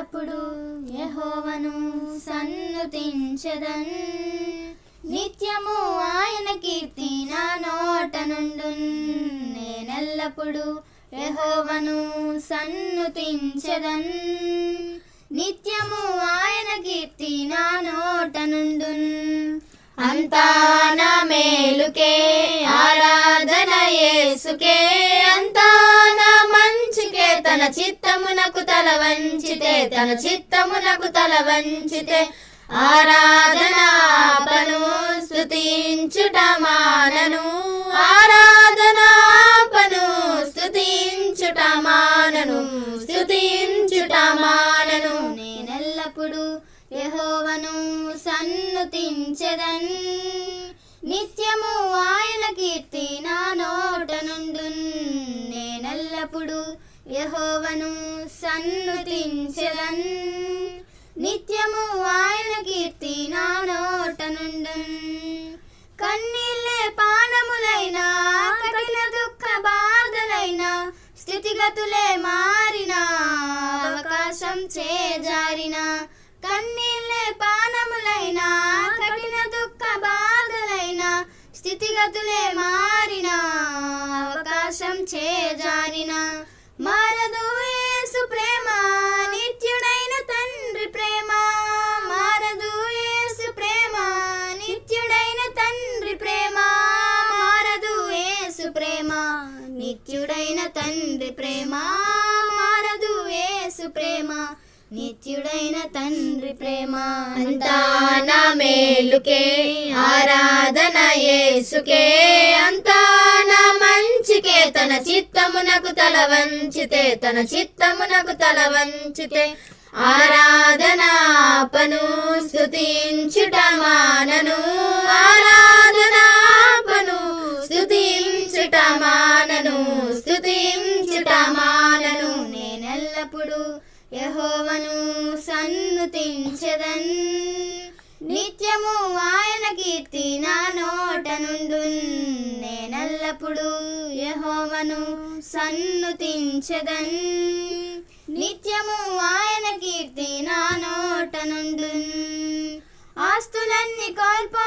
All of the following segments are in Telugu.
ఎల్లప్పుడు యహోవను సన్నుతించదన్. నిత్యము ఆయన కీర్తి నా నోట నుండు నేనెల్లప్పుడు యహోవను సన్నుతించదన్. నిత్యము ఆయన కీర్తి నా నోట నుండు అంతా నా మేలుకే ఆరాధన యేసుకే. తన చిత్తమునకు తల వంచితే తన చిత్తమునకు తల వంచితే ఆరాధనాపను స్థుతించుట మానను. ఆరాధనాపను స్థుతించుట మానను స్థుతించుట మానను. నేనెల్లప్పుడూ యెహోవను సన్నుతించదన్. నిత్య యెహోవను సన్నుతించెదన్. నిత్యము ఆయన కీర్తి నా నోట నుండు కన్నీళ్ళే పానములైన కఠిన దుఃఖ బాధలైన స్థితిగతులే మారిన అవకాశం చేజారిన. కన్నీళ్ళే పానములైన కఠిన దుఃఖ బాధలైన స్థితిగతులే ప్రేమ నిత్యుడైన తండ్రి ప్రేమ. అంతా నా మేలుకే ఆరాధన యేసుకే. అంతా నా మంచికే తన చిత్తమునకు తల వంచితే తన చిత్తమునకు తల వంచితే. ఆరాధనాపను స్థుతించుట మానను. ఆరాధనాపను స్థుతించుట మానను. సన్నుతించెదన్ నిత్యము ఆయన కీర్తి నా నోట నుండు నేనల్లప్పుడు యహోవను సన్నుతించెదన్. నిత్యము ఆయన కీర్తి నా నోట నుండు ఆస్తులన్నీ కోల్పో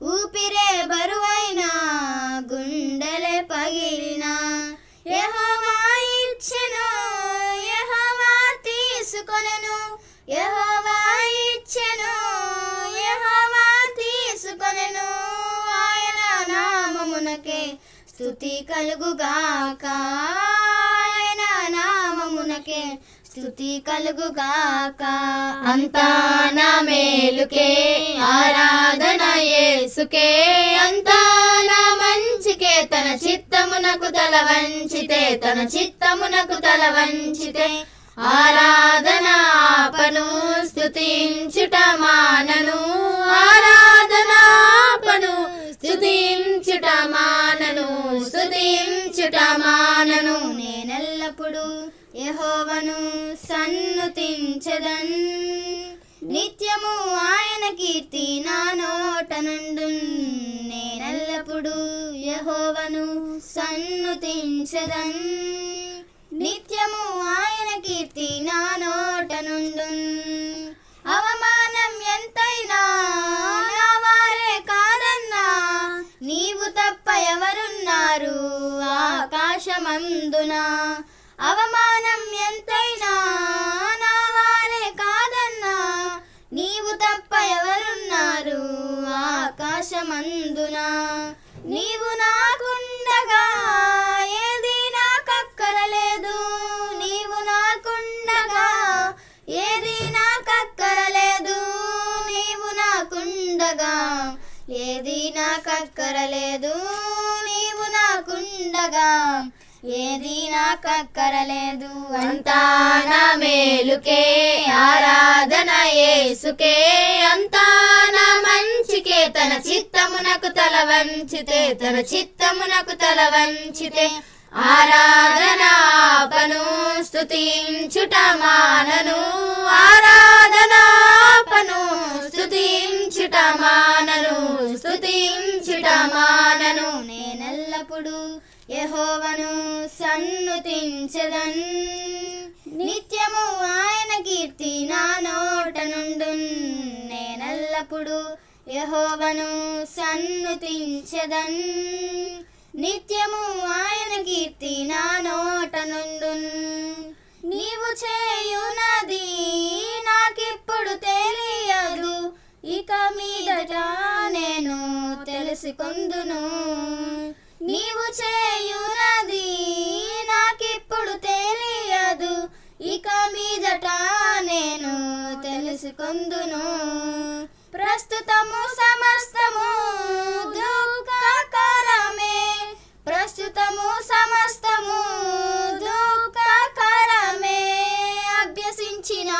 ఊపిరే బరువైన గుండెలే పగిలిన యహోవా ఇచ్చెను యహోవా తీసుకొనెను యహోవా ఇచ్చెను యహోవా తీసుకొనెను ఆయన నామమునకే స్తుతి కలుగుగాక ఆయన నామమునకే స్తుతి కలుగుగాక. అంతా నా మేలుకే ఆరాధన యేసుకే. అంతా నా మంచికే తన చిత్తమునకు తల వంచితే తన చిత్తమునకు తల వంచితే. ఆరాధనాపను స్తుతించుట స్థుతించుట యహోవను సన్ను సన్నుతించదన్. నిత్యము ఆయన కీర్తి నా నోట నుండు నేనెల్లప్పుడూ సన్ను సన్నుతించదన్. నిత్యము ఆయన కీర్తి నా నోట నుండు అవమానం ఎంతైనా నా వారే కాదన్నా. నీవు తప్ప ఎవరున్నారు ఆకాశమందున. అవమానం ఎంతైనా నా వారే కాదన్నా. నీవు తప్ప ఎవరున్నారు ఆకాశమందున? నీవు నాకుండగా ఏది నాకక్కరలేదు. నీవు నాకుండగా ఏది నాకక్కరలేదు. నీవు నాకుండగా ఏది నాకక్కరలేదు. నీవు నాకుండగా ఏది నాకక్కరలేదు అంతా నా మేలుకే ఆరాధన ఏసుకే అంతా నా మంచికే తన చిత్తమునకు తల వంచితే తన చిత్తమునకు తల వంచితే ఆరాధనాపను స్థుతించుట మానను ఆరాధనాపను స్థుతించుట మానను స్థుతించుట మానను. నేను యహోవను సన్నుతించదన్. నిత్యము ఆయన కీర్తి నా నోట నుండు నేనల్లప్పుడు యహోవను సన్నుతించదన్. నిత్యము ఆయన కీర్తి నా నోట నుండు నీవు చేయునది నాకిప్పుడు తెలియదు. ఇక మీదట నేను తెలుసుకుందును. నీవు చే తెలుసుకుందును. ప్రస్తుతము సమస్తము దుఃఖకరమే. ప్రస్తుతము సమస్తము దుఃఖకరమే. అభ్యసించిన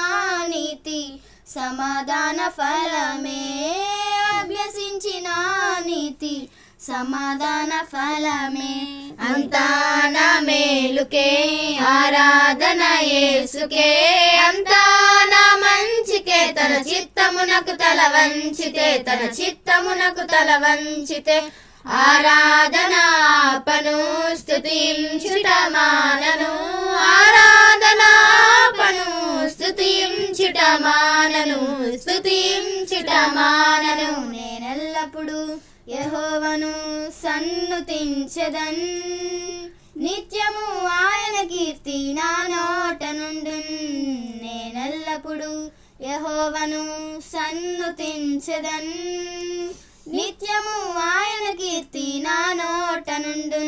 నీతి సమాధాన ఫలమే. అభ్యసించిన నీతి సమాధాన ఫలమే. అంతాన మేలుకే ఆరాధన యేసుకే. అంతాన మంచి తన చిత్తమునకు తల వంచితే తన చిత్తమునకు తల వంచితే ఆరాధనాపను స్తుతించుట మానను ఆరాధనాపను స్తుతించుట మానను స్తుతించుట మానను. నేనెల్లప్పుడు యహోవను సన్నుతించదన్. నిత్యము ఆయన కీర్తి నాన యహోవను సన్నుతించెదన్. నిత్యము ఆయన కీర్తి నా నోట నుండు